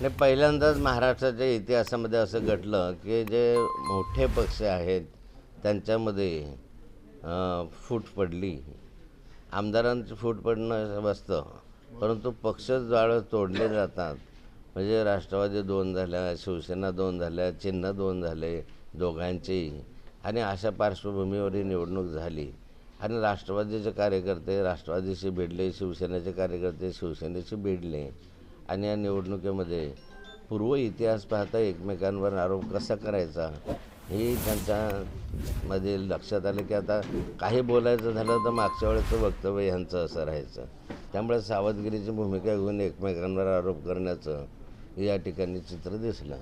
आणि पहिल्यांदाच महाराष्ट्राच्या इतिहासामध्ये असं घडलं की जे मोठे पक्ष आहेत त्यांच्यामध्ये फूट पडली. आमदारांची फूट पडणं बसतं परंतु पक्ष जाळं तोडले जातात. म्हणजे राष्ट्रवादी दोन झाल्या शिवसेना दोन झाल्या चिन्ह दोन झाले दोघांचेही आणि अशा पार्श्वभूमीवर ही निवडणूक झाली. आणि राष्ट्रवादीचे कार्यकर्ते राष्ट्रवादीशी भिडले शिवसेनेचे कार्यकर्ते शिवसेनेशी भिडले. आणि या निवडणुकीमध्ये पूर्व इतिहास पाहता एकमेकांवर आरोप कसा करायचा हे त्यांच्यामध्ये लक्षात आलं की आता काही बोलायचं झालं तर मागच्या वेळेचं वक्तव्य ह्यांचं असं राहायचं. त्यामुळे सावधगिरीची भूमिका घेऊन एकमेकांवर आरोप करण्याचं या ठिकाणी चित्र दिसलं.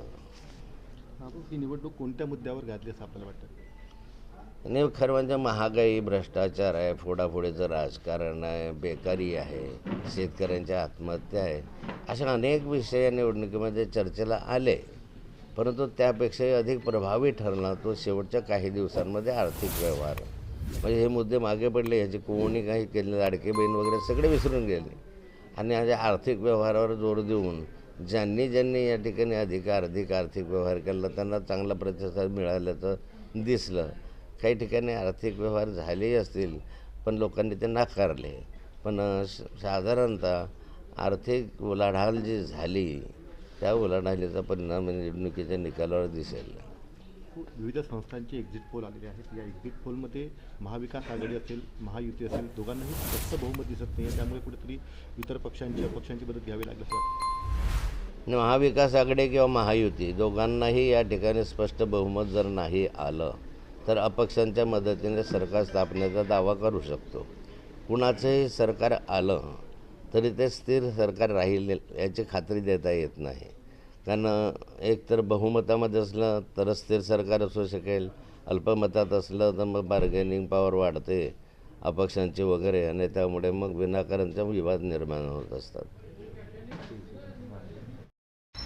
ही निवडणूक कोणत्या मुद्द्यावर घातली असं आपल्याला वाटतं? आणि खरं म्हणजे महागाई भ्रष्टाचार आहे फोडाफोडीचं राजकारण आहे बेकारी आहे शेतकऱ्यांच्या आत्महत्या आहे. अशा अनेक विषय या निवडणुकीमध्ये चर्चेला आले. परंतु त्यापेक्षाही अधिक प्रभावी ठरला तो शेवटच्या काही दिवसांमध्ये आर्थिक व्यवहार. म्हणजे हे मुद्दे मागे पडले ह्याची कोणी काही केले लाडके बहीण वगैरे सगळे विसरून गेले. आणि या आर्थिक व्यवहारावर जोर देऊन ज्यांनी ज्यांनी या ठिकाणी अधिकार अधिक आर्थिक व्यवहार केला त्यांना चांगला प्रतिसाद मिळाल्याचं दिसलं. काही ठिकाणी आर्थिक व्यवहार झालेही असतील पण लोकांनी ते नाकारले. पण साधारणतः आर्थिक उलाढाल जी झाली त्या उलाढालीचा परिणाम निवडणुकीच्या निकालावर दिसेल. विविध संस्थांचे एक्झिट पोल आलेले आहेत. या एक्झिट पोलमध्ये महाविकास आघाडी असेल महायुती असेल दोघांनाही स्पष्ट बहुमत दिसत नाही आहे त्यामुळे कुठेतरी इतर पक्षांची अपक्षांची मदत घ्यावी लागली असं आणि महाविकास आघाडी किंवा महायुती दोघांनाही या ठिकाणी स्पष्ट बहुमत जर नाही आलं तर अपक्षांच्या मदतीने सरकार स्थापनेचा दावा करू शकतो. कुणाचंही सरकार आलं तरी ते स्थिर सरकार राहील याची खात्री देता येत नाही. कारण एक तर बहुमतामध्ये असलं तर स्थिर सरकार असू शकेल अल्पमतात असलं तर मग बार्गेनिंग पॉवर वाढते अपक्षांची वगैरे आणि त्यामुळे मग विनाकारणचा विवाद निर्माण होत असतात.